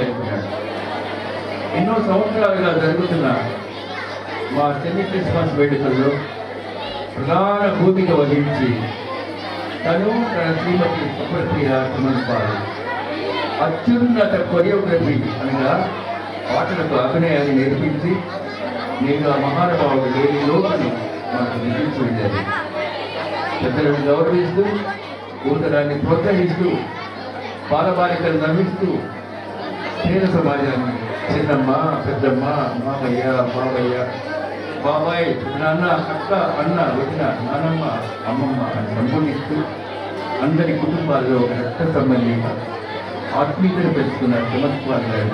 అనుకున్నాడు ఎన్నో సంవత్సరాలుగా జరుగుతున్న మా సెమీ క్రిస్మస్ వేడుకల్లో ప్రధాన భూమిక వహించి తను తన శ్రీమతి సుప్రప్రియ సుమన్పాలు అత్యున్నత కొరియోగ్రఫీ అనగా పాటలకు అభినయాన్ని నేర్పించి నేను ఆ మహానుభావుడు లేని లోపలి మనకు నిలిచి పెద్దలను గౌరవిస్తూ కూతురాన్ని ప్రోత్సహిస్తూ బాలబాలికలు నమ్మిస్తూ క్షీణ సమాజాన్ని చిన్నమ్మ పెద్దమ్మ మామయ్య బాబయ్య. బాబాయ్ నాన్న అక్క అన్న వదిన నానమ్మ అమ్మమ్మ అని సంబోధిస్తూ అందరి కుటుంబాల్లో ఒక రక్త సంబంధి. ఆత్మీయతను పెంచుకున్న చమత్వాల్ గారు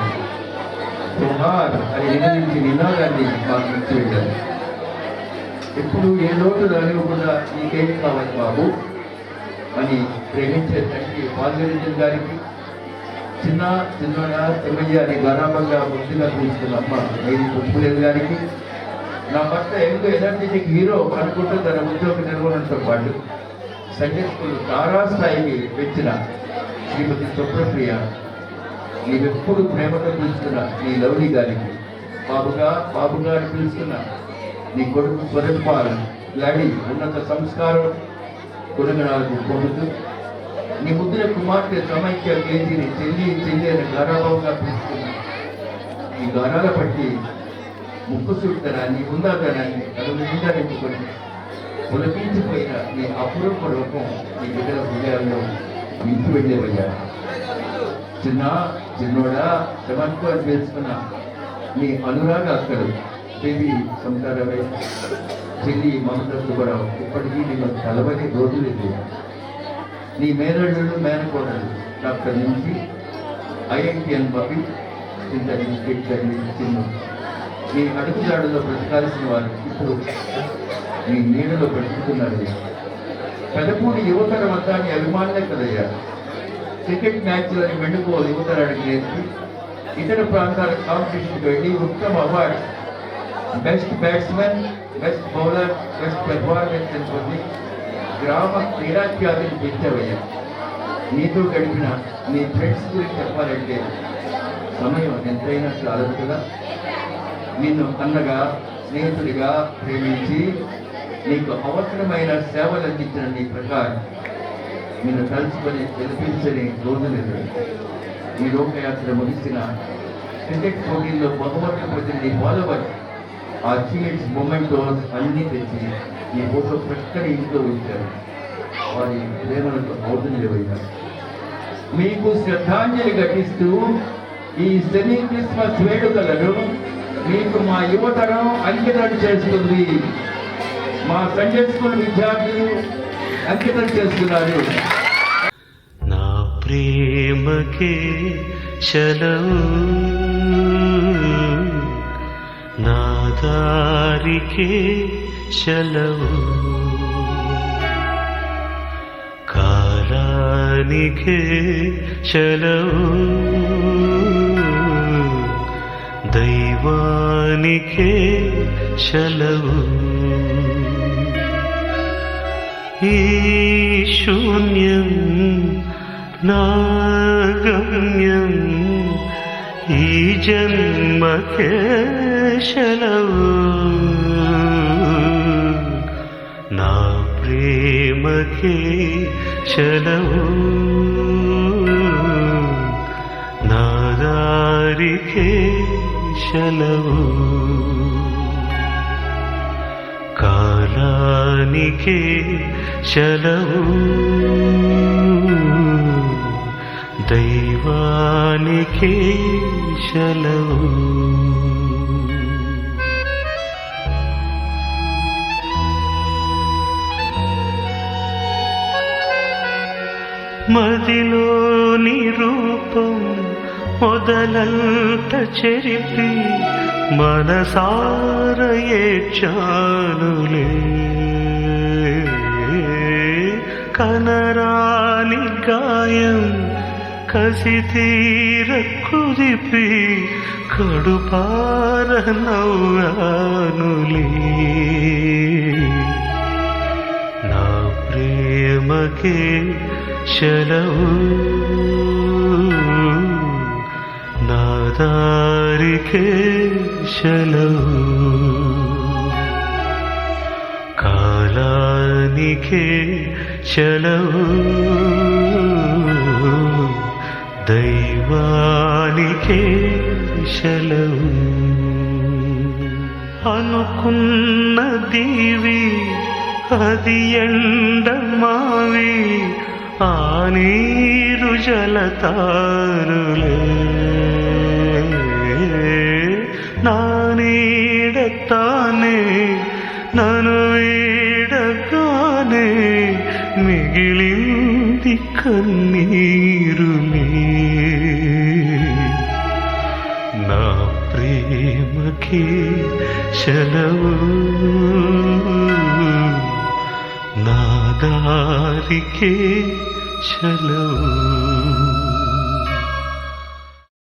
సుహార్ అని నినదించి నినాదాన్ని మాకు ఇచ్చి వెళ్ళారు ఎప్పుడు ఏ లోటు రానివ్వకుండా నీకేం కావాలి బాబు. అని ప్రేమించే తండ్రి పాల్గొనించిన గారికి చిన్న చిన్నగా చెమ్మయ్య అని గరాబంగా ముద్దుగా పిలుస్తున్న అమ్మ. మేరీ పుష్పలేదు గారికి. నా భర్త ఎందుకు ఎనర్జెటిక్ హీరో అనుకుంటూ తన ఉద్యోగ నిర్వహణతో పాటు సంగీతకులు తారాస్థాయికి పెంచిన శ్రీమతి సుప్రప్రియ నీవెప్పుడు ప్రేమతో పిలుస్తున్న నీ లవ్లీ గారికి. బాబుగా బాబుగా అని పిలుస్తున్న నీ కొడుకు స్వరూపాలు లాడి ఉన్నత సంస్కారం గుణగణాలకు పొందుతూ నీ ముద్దుల కుమార్తె సమైక్య కేజీని చెల్లి చెల్లి అని గారాభంగా పిలుస్తున్న. ఈ గారాల పట్టి ముక్కు సూటనాన్ని ఉందాదనాన్ని కనుల నిండా నింపుకొని పులపించిపోయిన నీ అపూర్వ రూపం నీ బిడ్డల హృదయాల్లో ఇంటి వెళ్ళేవయ్యా. చిన్న చిన్నోడా శ్రమంతో అని పేర్చుకున్న నీ అనురాగ అక్కడు చెల్లి సంసారమై చెల్లి మమత సుబ్బరావు ఇప్పటికీ నీకు కలవని రోజులు లేవు నీ మేనళ్ళు మేనకోడలు డాక్టర్ నుంచి ఐఐటిఎన్ పంపి ఇంత చదివి చిన్న. నీ అడుగుజాడులో బ్రతకాల్సిన వారు ఇప్పుడు నీ నీడలో బ్రతుకుతున్నారు. పెదపూడి యువతరం అంతా నీ అభిమానులే కదయ్యా. క్రికెట్ మ్యాచ్లని వెండుకో యువతరానికి నేర్పి ఇతర ప్రాంతాల కాంపిటీషన్కి వెళ్ళి ఉత్తమ award. Best batsmen best bowler best performance అని పొంది గ్రామ క్రీడాఖ్యాతిని పెంచవయ్యా నీతో గడిపిన నీ ఫ్రెండ్స్ గురించి చెప్పాలంటే సమయం ఎంతైనా చాలదు కదా. నిన్ను అన్నగా స్నేహితుడిగా ప్రేమించి నీకు అవసరమైన సేవలు అందించిన నీ ప్రకారం నిన్ను తలుచుకొని గెలిపించని రోజులు ఈ లోకయాత్ర ముగిసిన క్రికెట్ పోటీల్లో బహుమతి పొందిన నీ ఫాలోవర్ ఆ చీట్స్ మూమెంట్ అన్నీ తెచ్చి ఈ ఫోటో చక్కని ఇంట్లో ఉంచారు వారి ప్రేమలకు అవుతుంది లేవయ్యారు మీకు శ్రద్ధాంజలి ఘటిస్తూ ఈ సెమీ క్రిస్మస్ వేడుకలను మీకు మా యువతరం అంకితం చేస్తుంది. మా సండే స్కూల్ విద్యార్థులు అంకితం చేస్తున్నారు. నా ప్రేమకే చలవు నా దారికే చలవు. కాలానికే చలవు. దైవానికే చలవు. ఈ శూన్యం నాగమ్యం ఈ జన్మకే శలవు నా ప్రేమకే చలవు. నా దారికే చలవు. కాలానికే చలవు. దైవానికే చలవు. మదిలోని రూపం మొదలంత చెరిపి మనసార ఏడ్చానులే కనరాని గాయం కసి తీర కుదిపి కడుపార నవ్వానులే. నా ప్రేమకే చలవు నాదారికే శలవు కాలానికే చలవు దైవానికే శలవు అనుకున్న അതിയണ്ടമാവി ആ നീരു ജലതാരുലേ നാനീടത്താനേ നനുവിടക്കാനേ ശലവൂ దారికే సెలవు